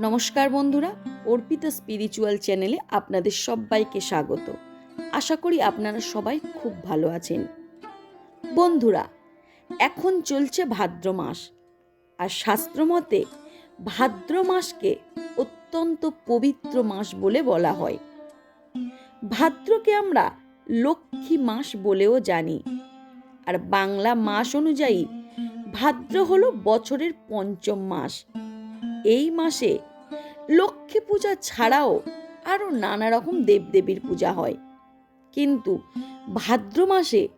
নমস্কার বন্ধুরা, অর্পিতা স্পিরিচুয়াল চ্যানেলে আপনাদের সবাইকে স্বাগত। আশা করি আপনারা সবাই খুব ভালো আছেন। বন্ধুরা, এখন চলছে ভাদ্র মাস। আর শাস্ত্রমতে ভাদ্র মাসকে অত্যন্ত পবিত্র মাস বলে বলা হয়। ভাদ্রকে আমরা লক্ষ্মী মাস বলেও জানি। আর বাংলা মাস অনুযায়ী ভাদ্র হলো বছরের পঞ্চম মাস। এই মাসে লক্ষ্মী পূজা ছাড়াও আরও নানা রকম দেবদেবীর পূজা হয়। কিন্তু ভাদ্র মাসে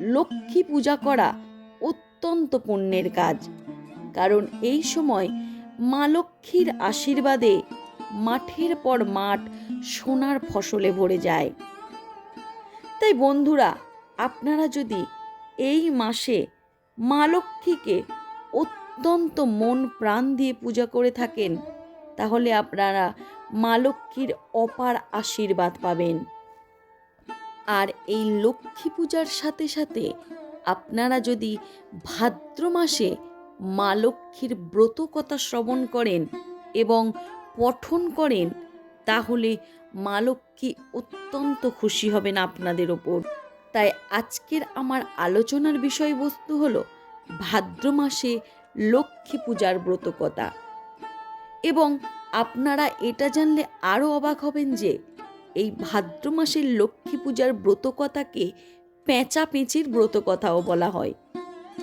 লক্ষ্মী পূজা করা অত্যন্ত পুণ্যের কাজ। কারণ এই সময় মা লক্ষ্মীর আশীর্বাদে মাঠের পর মাঠ সোনার ফসলে ভরে যায়। তাই বন্ধুরা, আপনারা যদি এই মাসে মা লক্ষ্মীকে অত্যন্ত মন প্রাণ দিয়ে পূজা করে থাকেন তাহলে আপনারা মা লক্ষ্মীর অপার আশীর্বাদ পাবেন। আর এই লক্ষ্মী পূজার সাথে সাথে আপনারা যদি ভাদ্র মাসে মা লক্ষ্মীর ব্রত কথা শ্রবণ করেন এবং পঠন করেন, তাহলে মা লক্ষ্মী অত্যন্ত খুশি হবেন আপনাদের ওপর। তাই আজকের আমার আলোচনার বিষয়বস্তু হলো ভাদ্র মাসে লক্ষ্মী পূজার ব্রতকথা। এবং আপনারা এটা জানলে আরও অবাক হবেন যে এই ভাদ্র মাসের লক্ষ্মী পূজার ব্রতকথাকে পেঁচা পেঁচির ব্রতকথাও বলা হয়।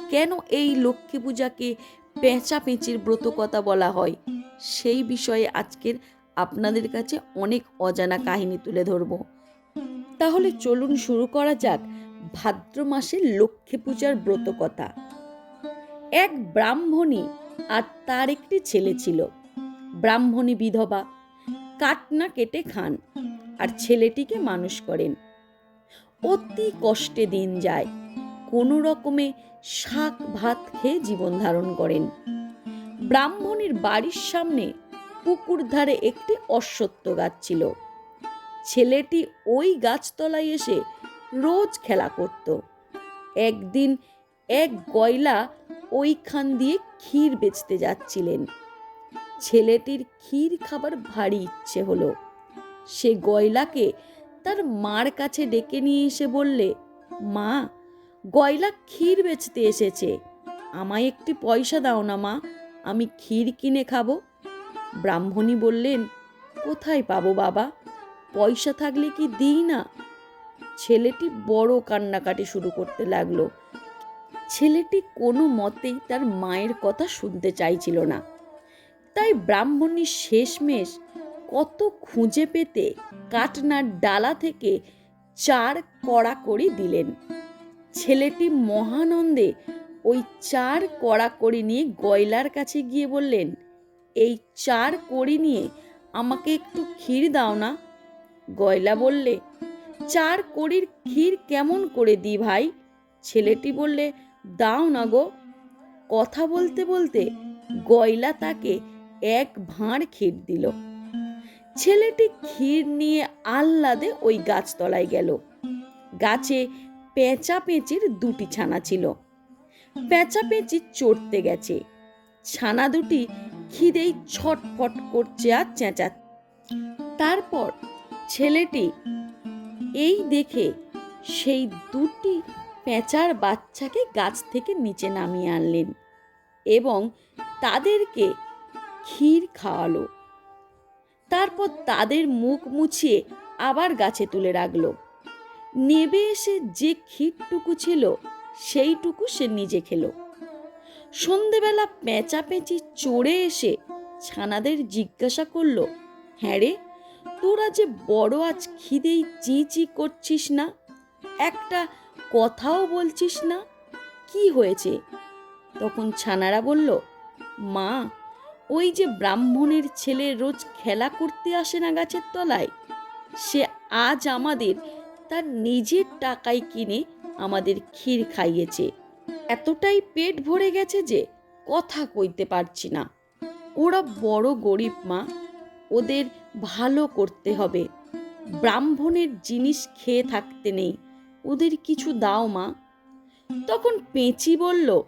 কেন এই লক্ষ্মী পূজাকে পেঁচা পেঁচির ব্রতকথা বলা হয়, সেই বিষয়ে আজকের আপনাদের কাছে অনেক অজানা কাহিনী তুলে ধরব। তাহলে চলুন শুরু করা যাক ভাদ্র মাসের লক্ষ্মী পূজার ব্রতকথা। এক ব্রাহ্মণী আর তার একটি ছেলে ছিল। ব্রাহ্মণী বিধবা কাটনা কেটে খান আর ছেলেটিকে মানুষ করেন। অতি কষ্টে দিন যায়, কোনো রকমে শাক ভাত খেয়ে জীবন ধারণ করেন। ব্রাহ্মণীর বাড়ির সামনে পুকুর ধারে একটি অশ্বত্থ গাছ ছিল। ছেলেটি ওই গাছতলায় এসে রোজ খেলা করত। একদিন এক গয়লা ওইখান দিয়ে ক্ষীর বেচতে যাচ্ছিলেন। ছেলেটির ক্ষীর খাবার ভারী ইচ্ছে হলো। সে গয়লাকে তার মার কাছে ডেকে নিয়ে এসে বললে, মা, গয়লা ক্ষীর বেচতে এসেছে। আমায় একটি পয়সা দাও না মা, আমি ক্ষীর কিনে খাব। ব্রাহ্মণী বললেন, কোথায় পাবো বাবা? পয়সা থাকলে কি দিই না? ছেলেটি বড় কান্নাকাটি শুরু করতে লাগল। ছেলেটি কোনো মতেই তার মায়ের কথা শুনতে চাইছিল না। তাই ব্রাহ্মণী শেষমেশ কত খুঁজে পেতে কাটনার ডালা থেকে চার কড়াকড়ি দিলেন। ছেলেটি মহানন্দে ওই চার কড়াকড়ি নিয়ে গয়লার কাছে গিয়ে বললেন, এই চার কড়ি নিয়ে আমাকে একটু ক্ষীর দাও না? গয়লা বললে, চার কড়ির ক্ষীর কেমন করে দি ভাই? ছেলেটি বললে, দাও না গো। কথা বলতে বলতে গয়লা তাকে এক ভাঁড় ক্ষীর দিল। ছেলেটি ক্ষীর নিয়ে আহ্লাদে ওই গাছতলায় গেল। গাছে পেঁচা পেঁচির দুটি ছানা ছিল। পেঁচা পেঁচি চড়তে গেছে। ছানা দুটি খিদেই ছটফট করছে আর চেঁচা তারপর ছেলেটি এই দেখে সেই দুটি পেঁচার বাচ্চাকে গাছ থেকে নিচে নামিয়ে আনলেন এবং তাদেরকে ক্ষীর খাওয়ালো। তারপর তাদের মুখ মুছিয়ে আবার গাছে তুলে রাখল। নেবে এসে যে ক্ষীরটুকু ছিল, সেইটুকু সে নিজে খেলো। সন্ধেবেলা পেঁচা পেঁচি চড়ে এসে ছানাদের জিজ্ঞাসা করল হ্যাঁ রে, তোরা যে বড় আজ খিদেই চি চি করছিস না? একটা কথাও বলছিস না? কি হয়েছে? তখন ছানারা বলল, মা ওই যে ব্রাহ্মণের ছেলে রোজ খেলা করতে আসে না গাছের তলায়, সে আজ আমাদের তার নিজের টাকায় কিনে আমাদের ক্ষীর খাইয়েছে। এতটাই পেট ভরে গেছে যে কথা কইতে পারছি না। ওরা বড় গরিব মা, ওদের ভালো করতে হবে। ব্রাহ্মণের জিনিস খেয়ে থাকতে নেই, ওদের কিছু দাও মা। তখন পেঁচি বলল,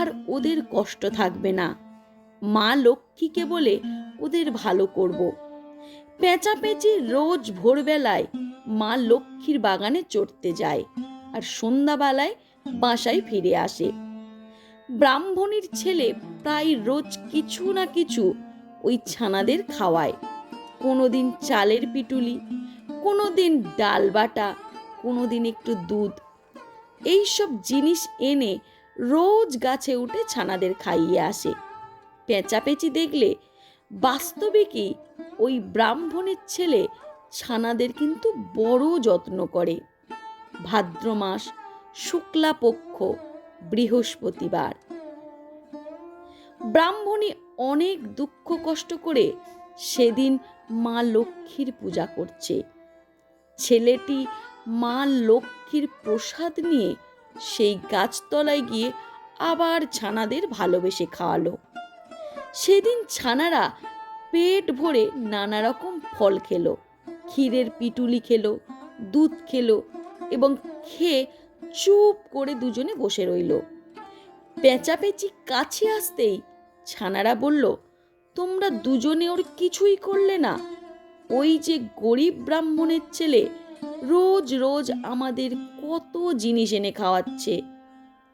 আর ওদের কষ্ট থাকবে না। মা লক্ষ্মীকে বলে ওদের ভালো করব। পেঁচাপেঁচি রোজ ভোরবেলায় মা লক্ষ্মীর বাগানে চড়তে যায় আর সন্ধ্যাবেলায় বাসায় ফিরে আসে। ব্রাহ্মণীর ছেলে প্রায় রোজ কিছু না কিছু ওই ছানাদের খাওয়ায়। কোনোদিন চালের পিটুলি, কোনোদিন ডাল বাটা, কোনোদিন একটু দুধ। এইসব জিনিস এনে রোজ গাছে উঠে ছানাদের খাইয়ে আসে। পেঁচাপেচি দেখলে বাস্তবিকই ওই ব্রাহ্মণের ছেলে ছানাদের কিন্তু বড় যত্ন করে। ভাদ্র মাস, শুক্লা পক্ষ, বৃহস্পতিবার। ব্রাহ্মণী অনেক দুঃখ কষ্ট করে সেদিন মা লক্ষ্মীর পূজা করছে। ছেলেটি মা লক্ষ্মীর প্রসাদ নিয়ে সেই গাছতলায় গিয়ে আবার ছানাদের ভালোবেসে খাওয়ালো। সেদিন ছানারা পেট ভরে নানা রকম ফল খেলো, ক্ষীরের পিটুলি খেলো, দুধ খেলো এবং খেয়ে চুপ করে দুজনে বসে রইল। পেঁচাপেচি কাছে আসতেই ছানারা বলল, তোমরা দুজনে ওর কিছুই করলে না। ওই যে গরিব ব্রাহ্মণের ছেলে রোজ রোজ আমাদের কত জিনিস এনে খাওয়াচ্ছে।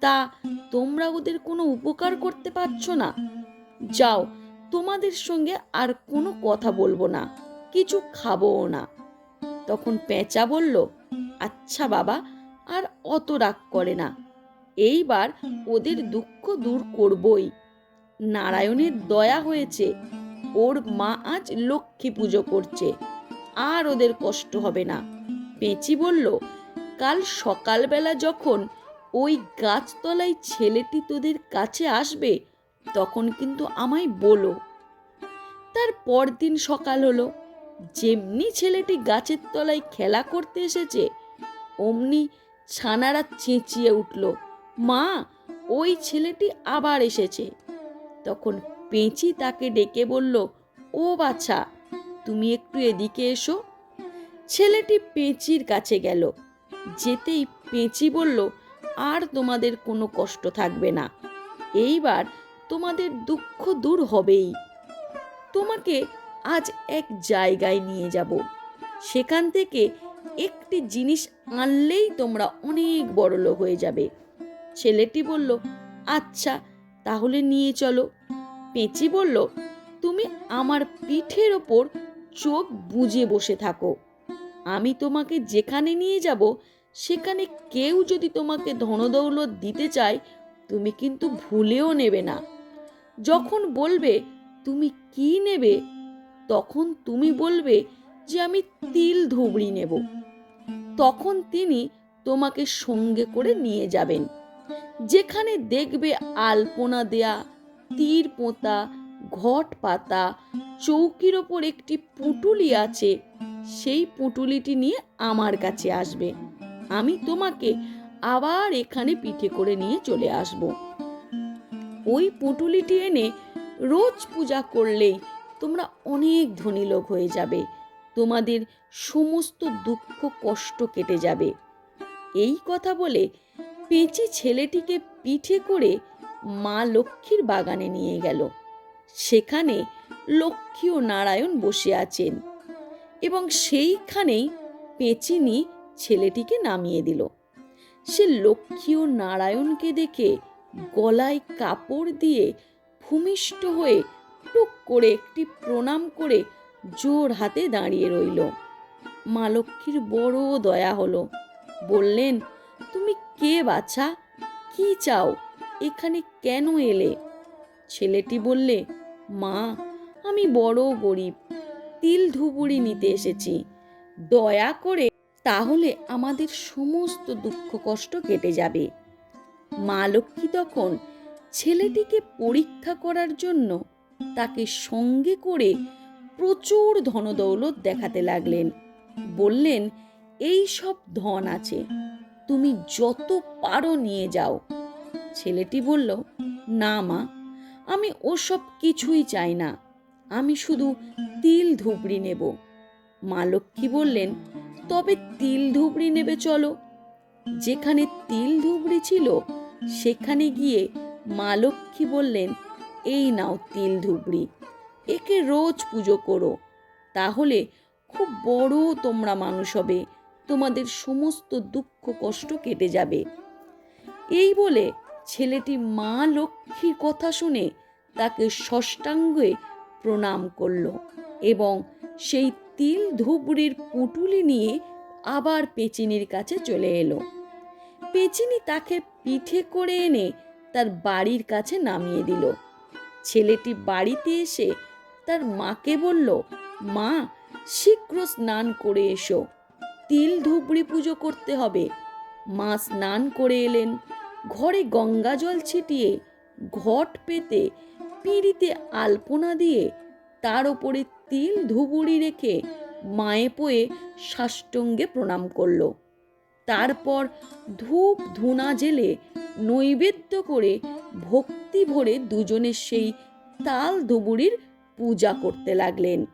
তা তোমরা ওদের কোনো উপকার করতে পারছ না। যাও, তোমাদের সঙ্গে আর কোনো কথা বলব না, কিছু খাবোও না। তখন পেঁচা বলল আচ্ছা বাবা, আর অত রাগ করে না, এইবার ওদের দুঃখ দূর করবই। নারায়ণের দয়া হয়েছে, ওর মা আজ লক্ষ্মী পুজো করছে, আর ওদের কষ্ট হবে না। পেঁচি বলল, কাল সকালবেলা যখন ওই গাছতলায় ছেলেটি তোদের কাছে আসবে তখন কিন্তু আমায় বলো। তার পরদিন সকাল হলো, যেমনি ছেলেটি গাছের তলায় খেলা করতে এসেছে, অমনি ছানারা চেঁচিয়ে উঠল, মা, ওই ছেলেটি আবার এসেছে। তখন পেঁচি তাকে ডেকে বলল, ও বাছা, তুমি একটু এদিকে এসো। ছেলেটি পেঁচির কাছে গেল, যেতেই পেঁচি বলল, আর তোমাদের কোনো কষ্ট থাকবে না। এইবার তোমাদের দুঃখ দূর হবেই। তোমাকে আজ এক জায়গায় নিয়ে যাব। সেখান থেকে একটি জিনিস আনলেই তোমরা অনেক বড় লোক হয়ে যাবে। ছেলেটি বলল আচ্ছা তাহলে নিয়ে চলো। পেঁচি বলল, তুমি আমার পিঠের ওপর চোখ বুজে বসে থাকো। আমি তোমাকে যেখানে নিয়ে যাব, সেখানে কেউ যদি তোমাকে ধনদৌলত দিতে চায়, তুমি কিন্তু ভুলেও নেবে না। যখন বলবে, তুমি কি নেবে? তখন তুমি বলবে যে, আমি তিল ধুবড়ি নেব। তখন তিনি তোমাকে সঙ্গে করে নিয়ে যাবেন। যেখানে দেখবে আলপনা দেয়া, তীর পোঁতা, ঘট পাতা, চৌকির ওপর একটি পুটুলি আছে, সেই পুটুলিটি নিয়ে আমার কাছে আসবে। আমি তোমাকে আবার এখানে পিঠে করে নিয়ে চলে আসব। ওই পুটুলিটি এনে রোজ পূজা করলেই তোমরা অনেক ধনী লোক হয়ে যাবে। তোমাদের সমস্ত দুঃখ কষ্ট কেটে যাবে। এই কথা বলে পেঁচি ছেলেটিকে পিঠে করে মা লক্ষ্মীর বাগানে নিয়ে গেল। সেখানে লক্ষ্মী ও নারায়ণ বসে আছেন এবং সেইখানেই পেঁচিনি ছেলেটিকে নামিয়ে দিল। সে লক্ষ্মী ও নারায়ণকে দেখে গলায় কাপড় দিয়ে ভূমিষ্ঠ হয়ে টুক করে একটি প্রণাম করে জোর হাতে দাঁড়িয়ে রইল। মা লক্ষ্মীর বড় দয়া হলো। বললেন, তুমি কে বাছা? কি চাও? এখানে কেন এলে? ছেলেটি বললে, মা, আমি বড় গরিব। তিল ধুবুড়ি নিতে এসেছি। দয়া করে তাহলে আমাদের সমস্ত দুঃখ কষ্ট কেটে যাবে। মা লক্ষ্মী তখন ছেলেটিকে পরীক্ষা করার জন্য তাকে সঙ্গে করে প্রচুর ধনদৌলত দেখাতে লাগলেন। বললেন, এই সব ধন আছে, তুমি যত পারো নিয়ে যাও। ছেলেটি বলল, না মা, আমি ওসব কিছুই চাই না, আমি শুধু তিল ধুবড়ি নেব। মা লক্ষ্মী বললেন, তবে তিল ধুবড়ি নেবে চলো। যেখানে তিল ধুবড়ি ছিল সেখানে গিয়ে মা লক্ষ্মী বললেন, এই নাও তিল ধুবড়ি, একে রোজ পুজো করো। তাহলে খুব বড় তোমরা মানুষ হবে, তোমাদের সমস্ত দুঃখ কষ্ট কেটে যাবে। এই বলে ছেলেটি মা লক্ষ্মীর কথা শুনে তাকে ষষ্ঠাঙ্গে প্রণাম করল এবং সেই তিল ধুবড়ির পুঁটুলি নিয়ে আবার পেচিনির কাছে চলে এলো। পেচিনি তাকে পিঠে করে এনে তার বাড়ির কাছে নামিয়ে দিল। ছেলেটি বাড়িতে এসে তার মাকে বলল, মা, শীঘ্র স্নান করে এসো। তিল ধুবড়ি পুজো করতে হবে। মা স্নান করে এলেন। ঘরে গঙ্গা জল ছিটিয়ে ঘট পেতে পিঁড়িতে আলপনা দিয়ে তার ওপরে তিল ধুবুড়ি রেখে মায়ে পোয়ে সাষ্টঙ্গে প্রণাম করল। তারপর ধূপ ধুনা জেলে নৈবেদ্য করে ভক্তি ভরে দুজনে সেই তাল ধুবুড়ির পূজা করতে লাগলেন।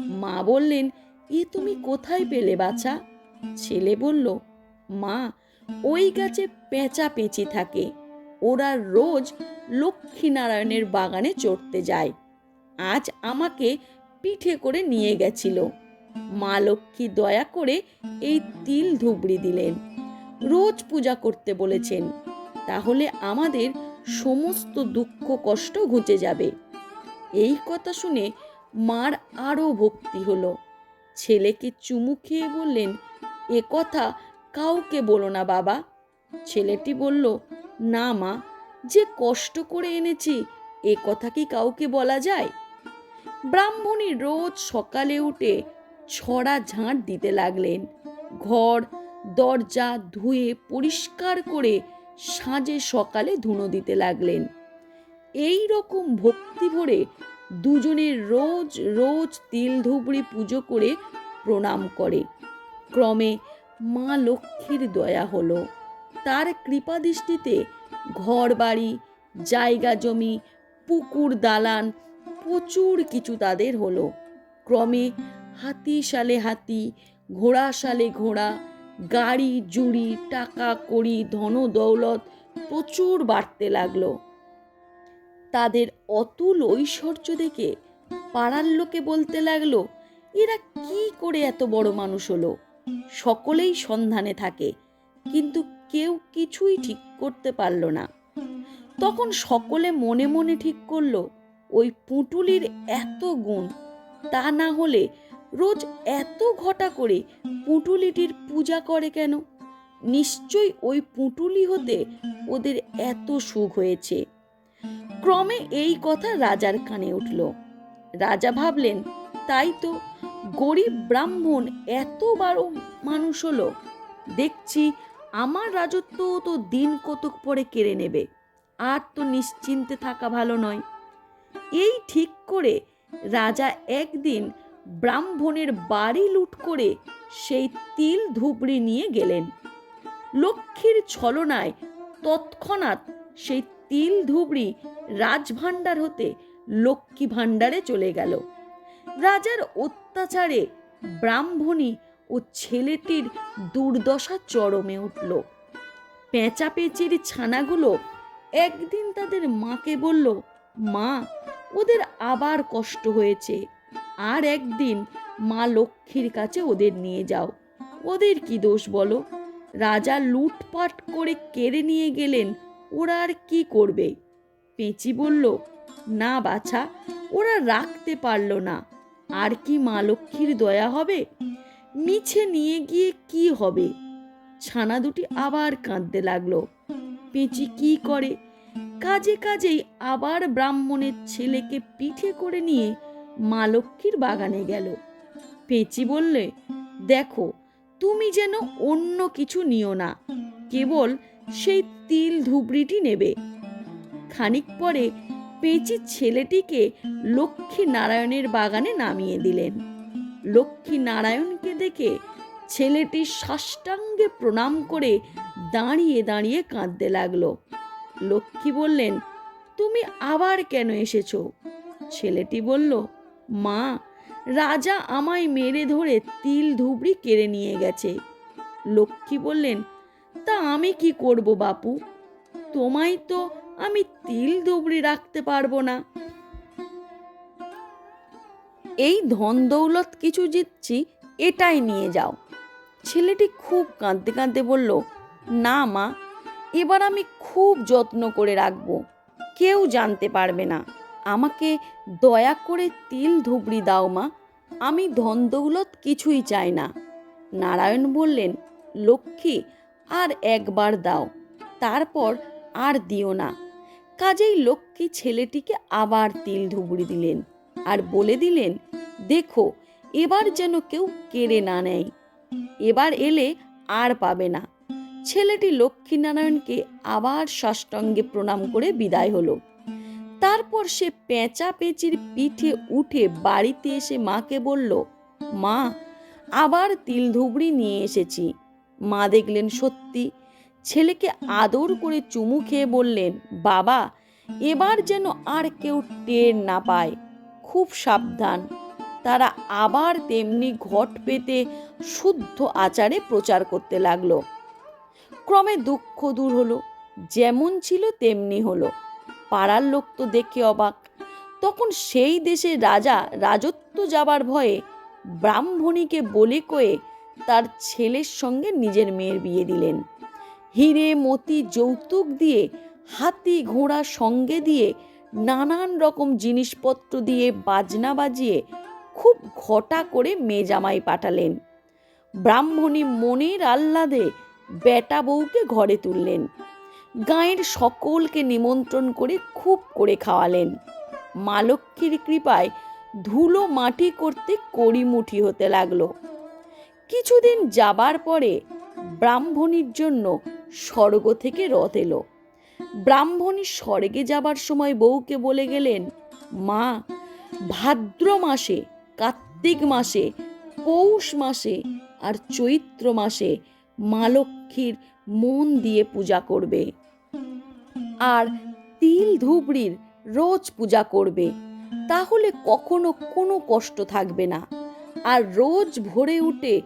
মা বললেন, এ তুমি কোথায় পেলে বাছা? ছেলে বলল, মা, ওই গাছে পেঁচা পেঁচি থাকে। ওরা রোজ লক্ষ্মীনারায়ণের বাগানে চড়তে যায়। আজ আমাকে পিঠে করে নিয়ে গেছিল। মা লক্ষ্মী দয়া করে এই তিল ধুবড়ি দিলেন। রোজ পূজা করতে বলেছেন, তাহলে আমাদের সমস্ত দুঃখ কষ্ট ঘুচে যাবে। এই কথা শুনে মার আরও ভক্তি হলো। ছেলেকে চুমু খেয়ে বললেন, এ কথা কাউকে বলো না বাবা। ছেলেটি বলল, না মা, যে কষ্ট করে এনেছি, এ কথা কি কাউকে বলা যায়? ব্রাহ্মণী রোজ সকালে উঠে ছড়া ঝাঁট দিতে লাগলেন। ঘর, দরজা ধুয়ে পরিষ্কার করে সাঁজে সকালে ধুনো দিতে লাগলেন। এই রকম ভক্তি ভরে দুজনে রোজ রোজ তিল ধুবড়ি পুজো করে প্রণাম করে। ক্রমে মা লক্ষ্মীর দয়া হলো। তার কৃপাদৃষ্টিতে ঘর বাড়ি জায়গা জমি, পুকুর দালান প্রচুর কিছু তাদের হলো। ক্রমে হাতি সালে হাতি, ঘোড়া সালে ঘোড়া, গাড়ি, জুড়ি, টাকা, কড়ি, ধন, দৌলত প্রচুর বাড়তে লাগল। তাদের অতুল ঐশ্বর্য দেখে পাড়ার লোকে বলতে লাগল, এরা কি করে এত বড় মানুষ হলো? সকলেই সন্ধানে থাকে, কিন্তু কেউ কিছুই ঠিক করতে পারল না। তখন সকলে মনে মনে ঠিক করল, ওই পুঁটুলির এত গুণ, তা না হলে রোজ এত ঘটা করে পুঁটুলিটির পূজা করে কেন? নিশ্চয়ই ওই পুঁটুলি হতে ওদের এত সুখ হয়েছে। ক্রমে এই কথা রাজার কানে উঠল। রাজা ভাবলেন, তাই তো গরিব ব্রাহ্মণ এত বড় মানুষ হলো। দেখছি আমার রাজত্ব তো দিন কতক পরে কেড়ে নেবে। আর তো নিশ্চিন্তে থাকা ভালো নয়। এই ঠিক করে রাজা একদিন ব্রাহ্মণের বাড়ি লুট করে সেই তিল ধুবড়ি নিয়ে গেলেন। লক্ষ্মীর ছলনায় তৎক্ষণাৎ সেই তিল ধুবড়ি রাজভাণ্ডার হতে লক্ষ্মী ভাণ্ডারে চলে গেল। রাজার অত্যাচারে ব্রাহ্মণী ও ছেলেটির দুর্দশা চরমে উঠল। পেঁচা পেঁচির ছানাগুলো একদিন তাদের মাকে বলল, মা, ওদের আবার কষ্ট হয়েছে। আর একদিন মা লক্ষ্মীর কাছে ওদের নিয়ে যাও। ওদের কি দোষ বলো? রাজা লুটপাট করে কেড়ে নিয়ে গেলেন, ওরা আর কি করবে? পেঁচি বলল, না বাছা, ওরা রাখতে পারল না। আর কি মা লক্ষ্মীর দয়া হবে? মিছে নিয়ে গিয়ে কি হবে? ছানা দুটি আবার কাঁদতে লাগল। পেঁচি কি করে? কাজে কাজেই আবার ব্রাহ্মণের ছেলেকে পিঠে করে নিয়ে মা লক্ষ্মীর বাগানে গেল। পেঁচি বললে, দেখো, তুমি যেন অন্য কিছু নিও না, কেবল সেই তিল ধুবড়িটি নেবে। খানিক পরে পেঁচি ছেলেটিকে লক্ষ্মী নারায়ণের বাগানে নামিয়ে দিলেন। লক্ষ্মী নারায়ণকে দেখে ছেলেটি সাষ্টাঙ্গে প্রণাম করে দাঁড়িয়ে দাঁড়িয়ে কাঁদতে লাগল। লক্ষ্মী বললেন, তুমি আবার কেন এসেছ? ছেলেটি বলল মা, রাজা আমায় মেরে ধরে তিল ধুবড়ি কেড়ে নিয়ে গেছে। লক্ষ্মী বললেন, তা আমি কি করব বাপু? তোমায় তো আমি তিল ধুবড়ি রাখতে পারব না। এই ধন দৌলত কিছু জিতছি, এটাই নিয়ে যাও। ছেলেটি খুব কাঁদতে কাঁদতে বলল, না মা, এবার আমি খুব যত্ন করে রাখব, কেউ জানতে পারবে না। আমাকে দয়া করে তিল ধুবড়ি দাও মা। আমি ধন দৌলত কিছুই চাই না। নারায়ণ বললেন, লক্ষ্মী, আর একবার দাও, তারপর আর দিও না। কাজেই লক্ষ্মী ছেলেটিকে আবার তিল ধুবড়ি দিলেন আর বলে দিলেন, দেখো, এবার যেন কেউ কেড়ে না নেয়। এবার এলে আর পাবে না। ছেলেটি লক্ষ্মীনারায়ণকে আবার সাষ্টাঙ্গে প্রণাম করে বিদায় হলো। তারপর সে পেঁচা পেঁচির পিঠে উঠে বাড়িতে এসে মাকে বলল, মা, আবার তিল ধুবড়ি নিয়ে এসেছি। মা দেখলেন সত্যি, ছেলেকে আদর করে চুমু খেয়ে বললেন, বাবা, এবার যেন আর কেউ টের না পায়, খুব সাবধান। তারা আবার তেমনি ঘট পেতে শুদ্ধ আচারে প্রচার করতে লাগল। ক্রমে দুঃখ দূর হলো, যেমন ছিল তেমনি হলো। পাড়ার লোক তো দেখে অবাক। তখন সেই দেশের রাজা রাজত্ব যাবার ভয়ে ব্রাহ্মণীকে বলে কয়ে তার ছেলের সঙ্গে নিজের মেয়ের বিয়ে দিলেন। হিরে, মতি, যৌতুক দিয়ে, হাতি, ঘোড়া সঙ্গে দিয়ে, নানান রকম জিনিসপত্র দিয়ে বাজনা বাজিয়ে খুব ঘটা করে মেয়ে জামাই পাঠালেন। ব্রাহ্মণী মনের আহ্লাদে বেটা বউকে ঘরে তুললেন। গাঁয়ের সকলকে নিমন্ত্রণ করে খুব করে খাওয়ালেন। মা লক্ষ্মীর কৃপায় ধুলো মাটি করতে কড়িমুঠি হতে লাগল। কিছুদিন যাবার পরে ব্রাহ্মণীর জন্য স্বর্গ থেকে রথ এলো। ব্রাহ্মণী স্বর্গে যাবার সময় বউকে বলে গেলেন, মা, ভাদ্র মাসে, কার্তিক মাসে, পৌষ মাসে আর চৈত্র মাসে মা লক্ষ্মীর মন দিয়ে পূজা করবে। আর তিল ধুবড়ির রোজ পূজা করবে। তাহলে কখনো কোনো কষ্ট থাকবে না। আর রোজ ভোরে উঠে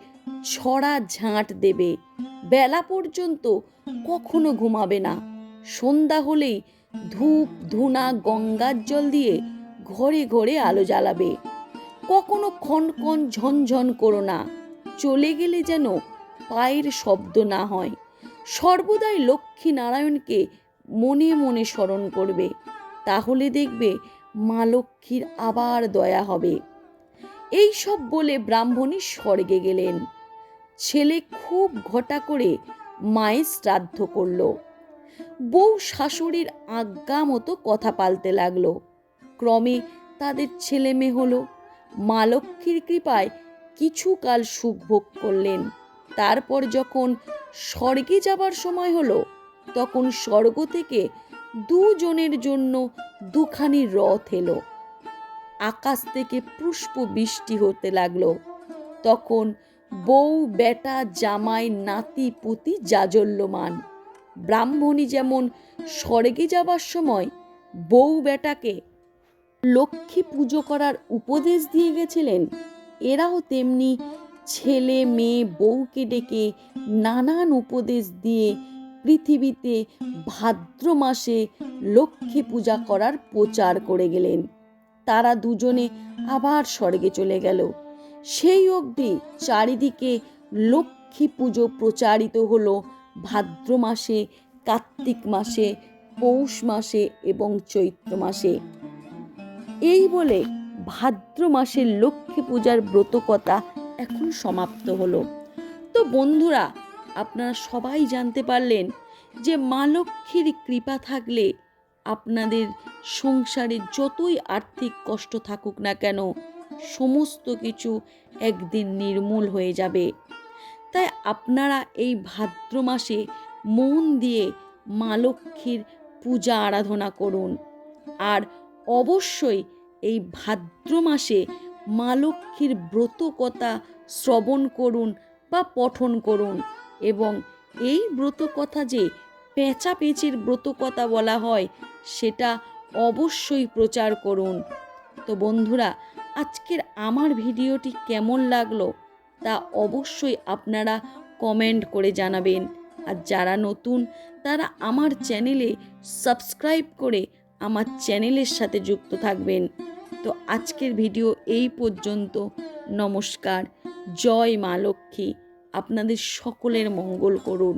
ছড়া ঝাঁট দেবে। বেলা পর্যন্ত কখনো ঘুমাবে না। সন্ধ্যা হলেই ধূপ, ধুনা, গঙ্গার জল দিয়ে ঘরে ঘরে আলো জ্বালাবে। কখনো ক্ষণ ক্ষণ ঝনঝন করো না। চলে গেলে যেন পায়ের শব্দ না হয়। সর্বদাই লক্ষ্মী নারায়ণকে মনে মনে স্মরণ করবে, তাহলে দেখবে মা লক্ষ্মীর আবার দয়া হবে। এই সব বলে ব্রাহ্মণী স্বর্গে গেলেন। ছেলে খুব ঘটা করে মায়ের শ্রাদ্ধ করল। বউ শাশুড়ির আজ্ঞা মতো কথা পালতে লাগল। ক্রমে তাদের ছেলে মেয়ে হলো। মা লক্ষ্মীর কৃপায় কিছু কাল সুখ ভোগ করলেন। তারপর যখন স্বর্গে যাবার সময় হলো তখন স্বর্গ থেকে দুজনের জন্য দুখানি রথ এলো। আকাশ থেকে পুষ্প বৃষ্টি হতে লাগল। তখন বউ, বেটা, জামাই, নাতি, পুতি, জাজল্যমান। ব্রাহ্মণী যেমন স্বর্গে যাবার সময় বউ, বেটাকে লক্ষ্মী পুজো করার উপদেশ দিয়ে গেছিলেন, এরাও তেমনি ছেলে, মেয়ে, বউকে ডেকে নানান উপদেশ দিয়ে পৃথিবীতে ভাদ্র মাসে লক্ষ্মী পূজা করার প্রচার করে গেলেন। তারা দুজনে আবার স্বর্গে চলে গেল। সেই অবধি চারিদিকে লক্ষ্মী পুজো প্রচারিত হলো ভাদ্র মাসে, কার্তিক মাসে, পৌষ মাসে এবং চৈত্র মাসে। এই বলে ভাদ্র মাসের লক্ষ্মী পূজার ব্রতকথা এখন সমাপ্ত হলো। তো বন্ধুরা আপনারা সবাই জানতে পারলেন যে মা লক্ষ্মীর কৃপা থাকলে আপনাদের সংসারে যতই আর্থিক কষ্ট থাকুক না কেন, সমস্ত কিছু একদিন নির্মূল হয়ে যাবে। তাই আপনারা এই ভাদ্র মাসে মন দিয়ে মা লক্ষ্মীর পূজা আরাধনা করুন। আর অবশ্যই এই ভাদ্র মাসে মা লক্ষ্মীর ব্রতকথা শ্রবণ করুন বা পঠন করুন। এবং এই ব্রতকথা যে পেঁচা পেঁচির ব্রতকথা বলা হয়, সেটা অবশ্যই প্রচার করুন। তো বন্ধুরা, আজকের আমার ভিডিওটি কেমন লাগল তা অবশ্যই আপনারা কমেন্ট করে জানাবেন। আর যারা নতুন, তারা আমার চ্যানেলে সাবস্ক্রাইব করে আমার চ্যানেলের সাথে যুক্ত থাকবেন। তো আজকের ভিডিও এই পর্যন্ত। নমস্কার। জয় মা লক্ষ্মী। আপনাদের সকলের মঙ্গল করুন।